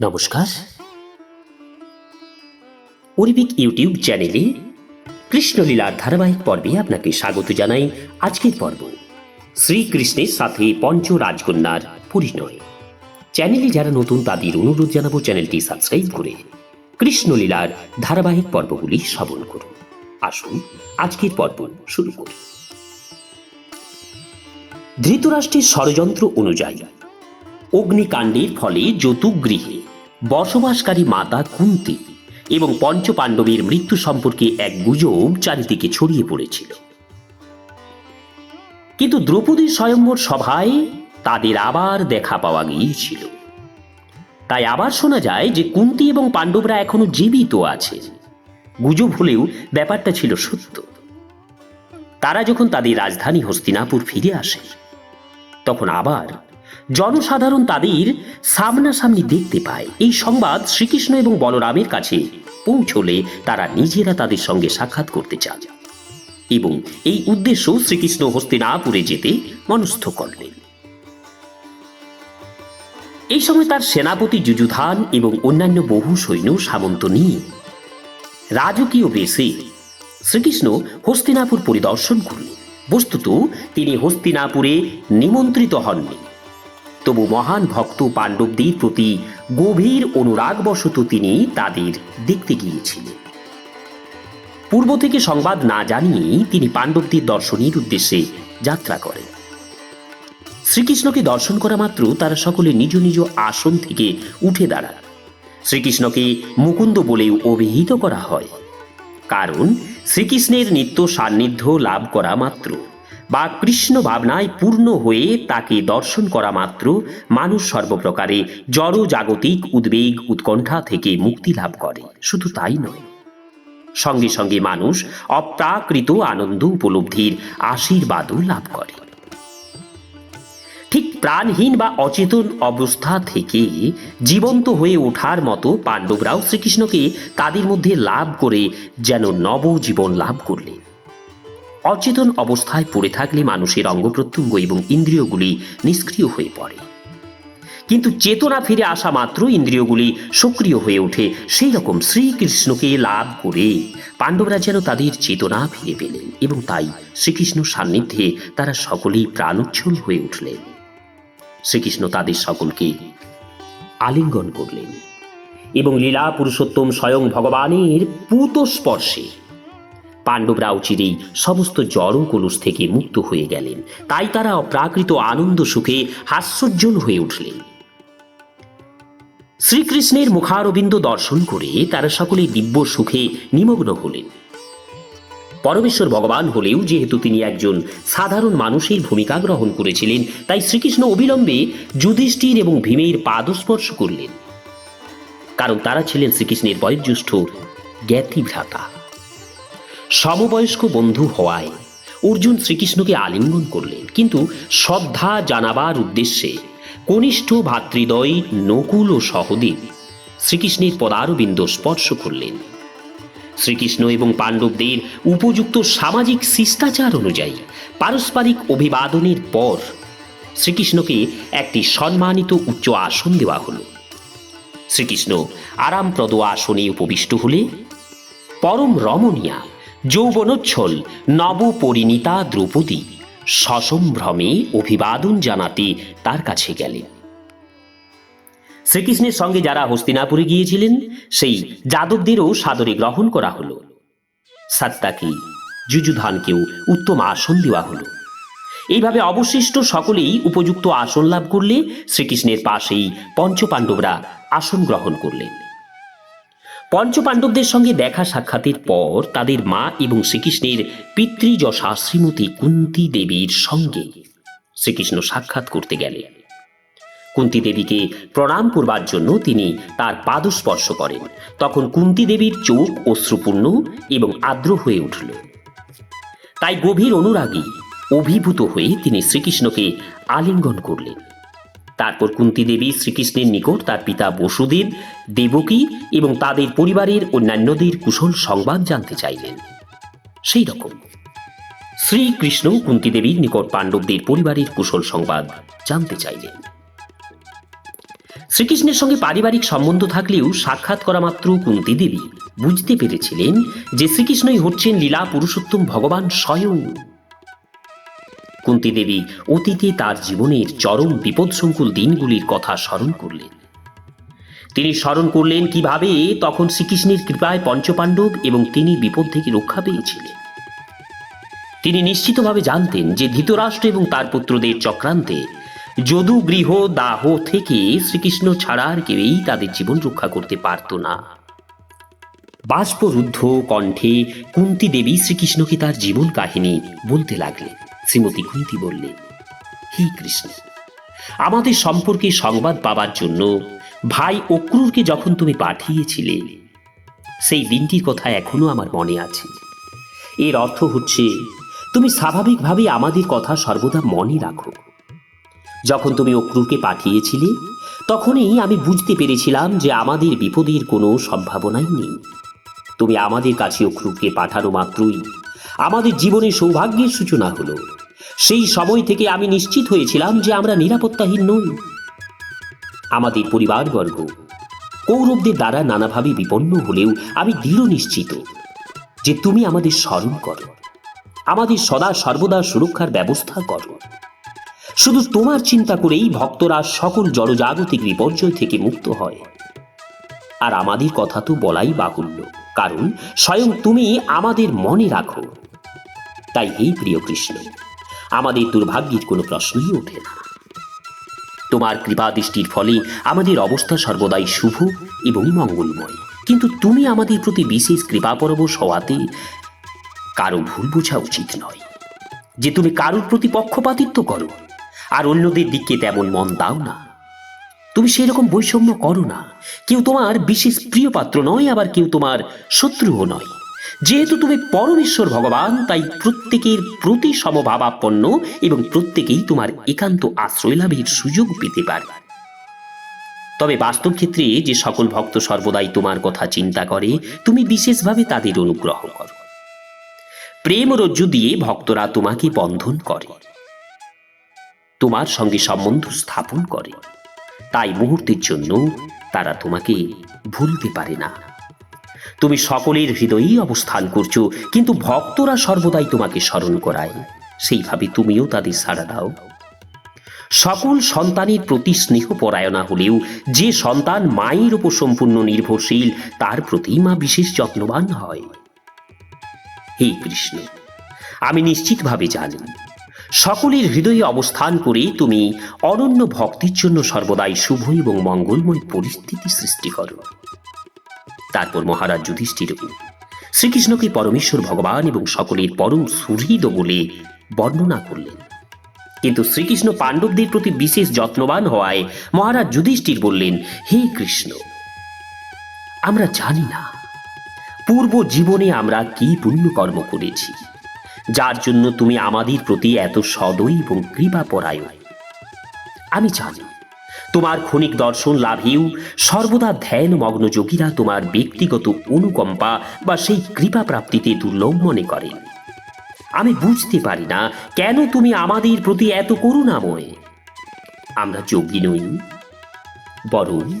নমস্কার। অরিবিক ইউটিউব চ্যানেলে কৃষ্ণলীলার ধারাবাহিক পর্বে আপনাকে স্বাগত জানাই আজকের পর্ব। শ্রীকৃষ্ণের সাথে পঞ্চ রাজকন্যার পরিণয় চ্যানেলে যারা নতুন তাদের অনুরোধ জানাব চ্যানেলটি সাবস্ক্রাইব করে কৃষ্ণলীলার ধারাবাহিক পর্বগুলি শ্রবণ করুন। আসুন আজকের পর্ব শুরু করি। ধৃতরাষ্ট্রের ষড়যন্ত্র অনুযায়ী অগ্নিকাণ্ডের ফলে যতুগৃহে বসবাসকারী মাতা কুন্তি এবং পঞ্চপাণ্ডবের মৃত্যু সম্পর্কে এক গুজব চারিদিকে ছড়িয়ে পড়েছিল। কিন্তু দ্রৌপদী স্বয়ম্বর সভায় তাদের আবার দেখা পাওয়া গিয়েছিল। তাই আবার শোনা যায় যে কুন্তি এবং পাণ্ডবরা এখনও জীবিত আছে। গুজব হলেও ব্যাপারটা ছিল সত্য। তারা যখন তাদের রাজধানী হস্তিনাপুর ফিরে আসে, তখন আবার জনসাধারণ তাদের সামনাসামনি দেখতে পায়। এই সংবাদ শ্রীকৃষ্ণ এবং বলরামের কাছে পৌঁছলে তারা নিজেরা তাদের সঙ্গে সাক্ষাৎ করতে চান এবং এই উদ্দেশ্য শ্রীকৃষ্ণ হস্তিনাপুরে যেতে মনস্থ করলেন। এই সময় তার সেনাপতি যুযুধান এবং অন্যান্য বহু সৈন্য সামন্ত নিয়ে রাজকীয় বেশে শ্রীকৃষ্ণ হস্তিনাপুর পরিদর্শন করলেন। বস্তুত তিনি হস্তিনাপুরে নিমন্ত্রিত হননি। তবু মহান ভক্ত পাণ্ডবদের প্রতি গভীর অনুরাগবশত তিনি তাদের দেখতে গিয়েছিলেন। পূর্ব থেকে সংবাদ না জানিয়েই তিনি পাণ্ডবদের দর্শনের উদ্দেশ্যে যাত্রা করেন। শ্রীকৃষ্ণকে দর্শন করা মাত্র তারা সকলে নিজ নিজ আসন থেকে উঠে দাঁড়ান। শ্রীকৃষ্ণকে মুকুন্দ বলেও অভিহিত করা হয়, কারণ শ্রীকৃষ্ণের নিত্য সান্নিধ্য লাভ করা মাত্র। বা কৃষ্ণ ভাবনায় পূর্ণ হয়ে তাকে দর্শন করা মাত্র মানুষ সর্বপ্রকারে জড় জাগতিক উদ্বেগ উৎকণ্ঠা থেকে মুক্তি লাভ করে। শুধু তাই নয়। সঙ্গে সঙ্গে মানুষ অপ্রাকৃত আনন্দ উপলব্ধির আশীর্বাদও লাভ করে। ঠিক প্রাণহীন বা অচেতন অবস্থা থেকে জীবন্ত হয়ে ওঠার মতো পাণ্ডবরাও শ্রীকৃষ্ণকে তাদের মধ্যে লাভ করে যেন নবজীবন লাভ করলেন। অচেতন অবস্থায় পড়ে থাকলে মানুষের অঙ্গ প্রত্যঙ্গ এবং ইন্দ্রিয়গুলি নিষ্ক্রিয় হয়ে পড়ে। কিন্তু চেতনা ফিরে আসা মাত্র ইন্দ্রিয়গুলি সক্রিয় হয়ে ওঠে। সেই রকম শ্রীকৃষ্ণকে লাভ করে পাণ্ডবরা যেন তাদের চেতনা ফিরে পেলেন এবং তাই শ্রীকৃষ্ণ সান্নিধ্যে তারা সকলেই প্রাণোচ্ছল হয়ে উঠলেন। শ্রীকৃষ্ণ তাদের সকলকে আলিঙ্গন করলেন এবং লীলা পুরুষোত্তম স্বয়ং ভগবানের পুত স্পর্শে পাণ্ডবরাও চিরেই সমস্ত জড় কলুষ থেকে মুক্ত হয়ে গেলেন। তাই তারা অপ্রাকৃত আনন্দ সুখে হাস্যোজ্জ্বল হয়ে উঠলেন। শ্রীকৃষ্ণের মুখারবিন্দ দর্শন করে তারা সকলে দিব্য সুখে নিমগ্ন হলেন। পরমেশ্বর ভগবান হলেও যেহেতু তিনি একজন সাধারণ মানুষের ভূমিকা গ্রহণ করেছিলেন, তাই শ্রীকৃষ্ণ অবিলম্বে যুধিষ্ঠির এবং ভীমের পাদস্পর্শ করলেন। কারণ তারা ছিলেন শ্রীকৃষ্ণের বয়োজ্যেষ্ঠ জ্ঞাতি ভ্রাতা সমবয়স্ক বন্ধু হওয়ায় অর্জুন শ্রীকৃষ্ণকে আলিঙ্গন করলেন। কিন্তু শ্রদ্ধা জানাবার উদ্দেশ্যে কনিষ্ঠ ভাতৃদয় নকুল ও সহদেব শ্রীকৃষ্ণের পদারবিন্দ স্পর্শ করলেন। শ্রীকৃষ্ণ এবং পাণ্ডবদের উপযুক্ত সামাজিক শিষ্টাচার অনুযায়ী পারস্পরিক অভিবাদনের পর শ্রীকৃষ্ণকে একটি সম্মানিত উচ্চ আসন দেওয়া হল। শ্রীকৃষ্ণ আরামপ্রদ আসনে উপবিষ্ট হলে পরম রমণীয়া যৌবনোচ্ছল নবপরিণীতা দ্রৌপদী। সসম্ভ্রমে অভিবাদন জানাতে তার কাছে গেলেন। শ্রীকৃষ্ণের সঙ্গে যারা হস্তিনাপুরে গিয়েছিলেন, সেই যাদবদেরও সাদরে গ্রহণ করা হলো। সাত্তাকি, যুযুধানকেও উত্তম আসন দেওয়া হল। এইভাবে অবশিষ্ট সকলেই উপযুক্ত আসন লাভ করলে শ্রীকৃষ্ণের পাশেই পঞ্চপাণ্ডবরা আসন গ্রহণ করলেন। পঞ্চপাণ্ডবদের সঙ্গে দেখা সাক্ষাতের পর তাদের মা এবং শ্রীকৃষ্ণের পিতৃযশা শ্রীমতী কুন্তি দেবীর সঙ্গে শ্রীকৃষ্ণ সাক্ষাৎ করতে গেলেন। কুন্তি দেবীকে প্রণাম করবার জন্য তিনি তার পাদস্পর্শ করেন। তখন কুন্তি দেবীর চোখ অশ্রুপূর্ণ এবং আর্দ্র হয়ে উঠল। তাই গভীর অনুরাগী অভিভূত হয়ে তিনি শ্রীকৃষ্ণকে আলিঙ্গন করলেন। তারপর কুন্তি দেবী শ্রীকৃষ্ণের নিকট তার পিতা বসুদেব, দেবকী এবং তাদের পরিবারের অন্যান্যদের কুশল সংবাদ জানতে চাইলেন। সেই রকম। শ্রীকৃষ্ণ কুন্তি দেবীর নিকট পাণ্ডবদের পরিবারের কুশল সংবাদ জানতে চাইলেন। শ্রীকৃষ্ণের সঙ্গে পারিবারিক সম্বন্ধ থাকলেও সাক্ষাৎ করা মাত্র কুন্তি দেবী। বুঝতে পেরেছিলেন যে শ্রীকৃষ্ণই হচ্ছেন লীলা পুরুষোত্তম ভগবান স্বয়ং। কুন্তি দেবী অতীতে তার জীবনের চরম বিপদসংকুল দিনগুলির কথা স্মরণ করলেন। তিনি স্মরণ করলেন কীভাবে তখন শ্রীকৃষ্ণের কৃপায় পঞ্চপাণ্ডব এবং তিনি বিপদ থেকে রক্ষা পেয়েছিলেন। তিনি নিশ্চিতভাবে জানতেন যে ধৃতরাষ্ট্র এবং তার পুত্রদের চক্রান্তে যদু, গৃহ, দাহ থেকে শ্রীকৃষ্ণ ছাড়া আর কেউই তাদের জীবন রক্ষা করতে পারত না। বাষ্পরুদ্ধ কণ্ঠে কুন্তি দেবী শ্রীকৃষ্ণকে তার জীবন কাহিনী বলতে লাগলেন। শ্রীমতী কুন্তি বললেন হে কৃষ্ণ, আমাদের সম্পর্কে সংবাদ পাবার জন্য ভাই অক্রুরকে যখন তুমি পাঠিয়েছিলে, সেই দিনটির কথা এখনও আমার মনে আছে। এর অর্থ হচ্ছে, তুমি স্বাভাবিকভাবে আমাদের কথা সর্বদা মনে রাখো। যখন তুমি অক্রুরকে পাঠিয়েছিলে, তখনই আমি বুঝতে পেরেছিলাম যে আমাদের বিপদের কোনো সম্ভাবনাই নেই। তুমি আমাদের কাছে অক্রুরকে পাঠানো মাত্রই আমাদের জীবনে সৌভাগ্যের সূচনা হলো। সেই সময় থেকে আমি নিশ্চিত হয়েছিলাম যে আমরা নিরাপত্তাহীন নই। আমাদের পরিবারবর্গ কৌরবদের দ্বারা নানাভাবে বিপন্ন হলেও আমি দৃঢ় নিশ্চিত যে তুমি আমাদের স্মরণ করো। আমাদের সদা সর্বদা সুরক্ষার ব্যবস্থা করো। শুধু তোমার চিন্তা করেই ভক্তরা সকল জড়জাগতিক বিপর্যয় থেকে মুক্ত হয়। আর আমাদের কথা তো বলাই বাহুল্য, কারণ স্বয়ং তুমি আমাদের মনে রাখো। তাই এই প্রিয় কৃষ্ণ, আমাদের দুর্ভাগ্যের কোনো প্রশ্নই ওঠে না। তোমার কৃপা দৃষ্টির ফলে আমাদের অবস্থা সর্বদাই শুভ এবং মঙ্গলময়। কিন্তু তুমি আমাদের প্রতি বিশেষ কৃপা পরবশ হওয়াতে কারও ভুল বোঝা উচিত নয়। যে তুমি কারোর প্রতি পক্ষপাতিত্ব করো, আর অন্যদের দিকে তেমন মন দাও না। তুমি সেই রকম বৈষম্য করো না। কেউ তোমার বিশেষ প্রিয় পাত্র নয়, আবার কেউ তোমার শত্রুও নয়। যেহেতু তুমি পরমেশ্বর ভগবান, তাই প্রত্যেকের প্রতি সমভাবাপন্ন এবং প্রত্যেকেই তোমার একান্ত আশ্রয় লাভের সুযোগ পেতে পারে। তবে বাস্তব ক্ষেত্রে যে সকল ভক্ত সর্বদাই তোমার কথা চিন্তা করে, তুমি বিশেষভাবে তাদের অনুগ্রহ করো। প্রেম রজ্জু দিয়ে ভক্তরা তোমাকে বন্ধন করে। তোমার সঙ্গে সম্বন্ধ স্থাপন করে। তাই মুহূর্তের জন্য তারা তোমাকে ভুলতে পারে না। তুমি সকলের হৃদয়েই অবস্থান করছ, কিন্তু ভক্তরা সর্বদাই তোমাকে স্মরণ করায়। সেইভাবে তুমিও তাদের সাড়া দাও। সকল সন্তানের প্রতি স্নেহ পরায়ণা হলেও, যে সন্তান মায়ের উপর সম্পূর্ণ নির্ভরশীল, তার প্রতি মা বিশেষ যত্নবান হয়। হে কৃষ্ণ, আমি নিশ্চিতভাবে জানি, সকলের হৃদয়ে অবস্থান করে তুমি অনন্য ভক্তির জন্য সর্বদাই শুভ এবং মঙ্গলময় পরিস্থিতি সৃষ্টি করো। তারপর মহারাজ যুধিষ্ঠির, শ্রীকৃষ্ণকে পরমেশ্বর ভগবান এবং সকলের পরম সুহৃদ বলে বর্ণনা করলেন। কিন্তু শ্রীকৃষ্ণ পাণ্ডবদের প্রতি বিশেষ যত্নবান হওয়ায় মহারাজ যুধিষ্ঠির বললেন, হে কৃষ্ণ, আমরা জানি না, পূর্ব জীবনে আমরা কি পুণ্যকর্ম করেছি, যার জন্য তুমি আমাদের প্রতি এত সদয় এবং কৃপা পরায়ণ আমি জানি তোমার ক্ষণিক দর্শন লাভেও, সর্বদা ধ্যান মগ্ন যোগীরা তোমার ব্যক্তিগত অনুকম্পা বা সেই কৃপা প্রাপ্তিতে দুর্লভ মনে করেন আমি বুঝতে পারি না কেন তুমি আমাদের প্রতি এত করুণাময়। আমরা যোগী নই। বরং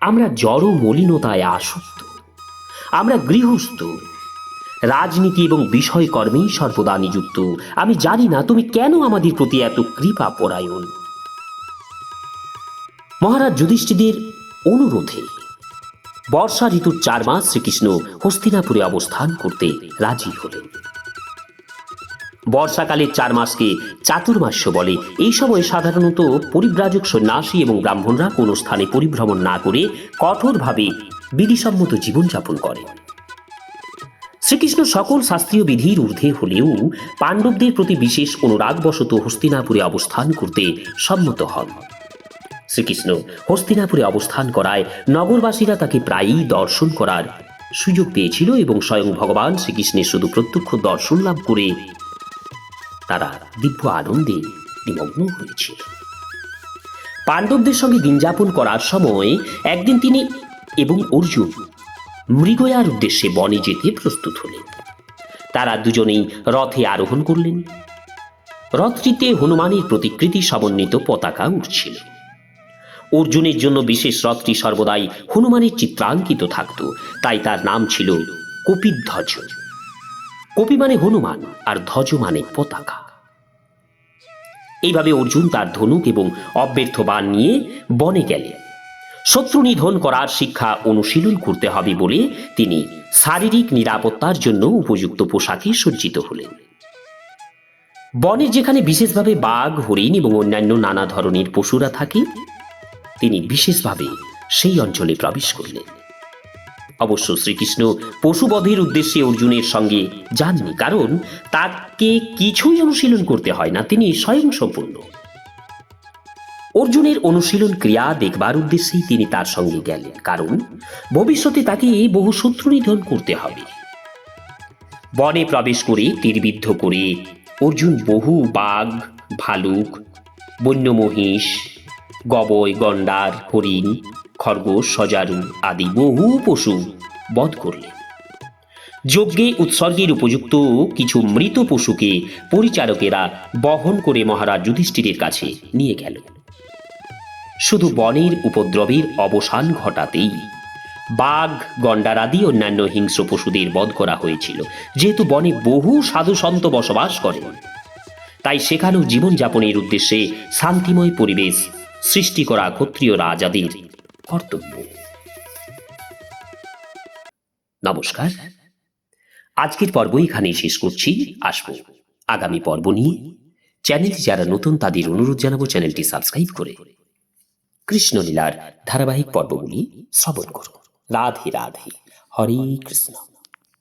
আমরা জড় মলিনতায় আসক্ত। আমরা গৃহস্থ। রাজনীতি এবং বিষয়কর্মেই সর্বদা নিযুক্ত। আমি জানি না তুমি কেন আমাদের প্রতি এত কৃপা পরায়ণ। মহারাজ যুধিষ্ঠিদের অনুরোধে বর্ষা ঋতুর চার মাস শ্রীকৃষ্ণ হস্তিনাপুরে অবস্থান করতে রাজি হলেন। বর্ষাকালের চার মাসকে চাতুর্মাস্য বলে। এই সময় সাধারণত পরিব্রাজক সন্ন্যাসী এবং ব্রাহ্মণরা কোনো স্থানে পরিভ্রমণ না করে কঠোরভাবে বিধিসম্মত জীবনযাপন করে। শ্রীকৃষ্ণ সকল শাস্ত্রীয় বিধির ঊর্ধ্বে হলেও পাণ্ডবদের প্রতি বিশেষ অনুরাগবশত হস্তিনাপুরে অবস্থান করতে সম্মত হন। শ্রীকৃষ্ণ হস্তিনাপুরে অবস্থান করায় নগরবাসীরা তাকে প্রায়ই দর্শন করার সুযোগ পেয়েছিল এবং স্বয়ং ভগবান শ্রীকৃষ্ণের শুধু প্রত্যক্ষ দর্শন লাভ করে তারা দিব্য আনন্দে নিমগ্ন হয়েছিল পাণ্ডবদের সঙ্গে দিন যাপন করার সময় একদিন তিনি এবং অর্জুন মৃগয়ার উদ্দেশ্যে বনে যেতে প্রস্তুত হলেন। তারা দুজনেই রথে আরোহণ করলেন। রথটিতে হনুমানের প্রতিকৃতি সমন্বিত পতাকা উঠছিল অর্জুনের জন্য বিশেষ রথটি সর্বদাই হনুমানের চিত্রাঙ্কিত থাকত। তাই তার নাম ছিল কপিধ্বজ কপি মানে হনুমান, আর ধ্বজ মানে পতাকা। এইভাবে অর্জুন তার ধনুক এবং অব্যর্থ বান নিয়ে বনে গেলেন। শত্রু নিধন করার শিক্ষা অনুশীলন করতে হবে বলে তিনি শারীরিক নিরাপত্তার জন্য উপযুক্ত পোশাকে সজ্জিত হলেন। বনের যেখানে বিশেষভাবে বাঘ, হরিণ এবং অন্যান্য নানা ধরনের পশুরা থাকে তিনি বিশেষভাবে সেই অঞ্চলে প্রবেশ করলেন। অবশ্য শ্রীকৃষ্ণ পশুবধের উদ্দেশ্যে অর্জুনের সঙ্গে যাননি, কারণ তাকে কিছুই অনুশীলন করতে হয় না, তিনি স্বয়ং সম্পূর্ণ অর্জুনের অনুশীলন ক্রিয়া দেখবার উদ্দেশ্যেই তিনি তার সঙ্গে গেলেন, কারণ ভবিষ্যতে তাকে বহু শত্রু নিধন করতে হবে। বনে প্রবেশ করে তীরবিদ্ধ করে অর্জুন বহু বাঘ, ভালুক বন্য মহিষ গবয়, গন্ডার, হরিণ, খরগোশ, সজারু আদি বহু পশু বধ করলেন। যজ্ঞে উৎসর্গের উপযুক্ত কিছু মৃত পশুকে পরিচারকেরা বহন করে মহারাজ যুধিষ্ঠিরের কাছে নিয়ে গেল শুধু বনের উপদ্রবের অবসান ঘটাতেই বাঘ, গন্ডার আদি অন্যান্য হিংস্র পশুদের বধ করা হয়েছিল, যেহেতু বনে বহু সাধু সন্ত বসবাস করেন। তাই সেখানেও জীবনযাপনের উদ্দেশ্যে শান্তিময় পরিবেশ সৃষ্টি করা ক্ষত্রিয় রাজাদের কর্তব্য। নমস্কার। আজকের পর্ব এখানেই শেষ করছি। আসব আগামী পর্ব নিয়ে। চ্যানেলটি যারা নতুন, তাদের অনুরোধ জানাব চ্যানেলটি সাবস্ক্রাইব করে। কৃষ্ণলীলার ধারাবাহিক পর্বগুলি শ্রবণ করুন রাধে রাধে। হরে কৃষ্ণ।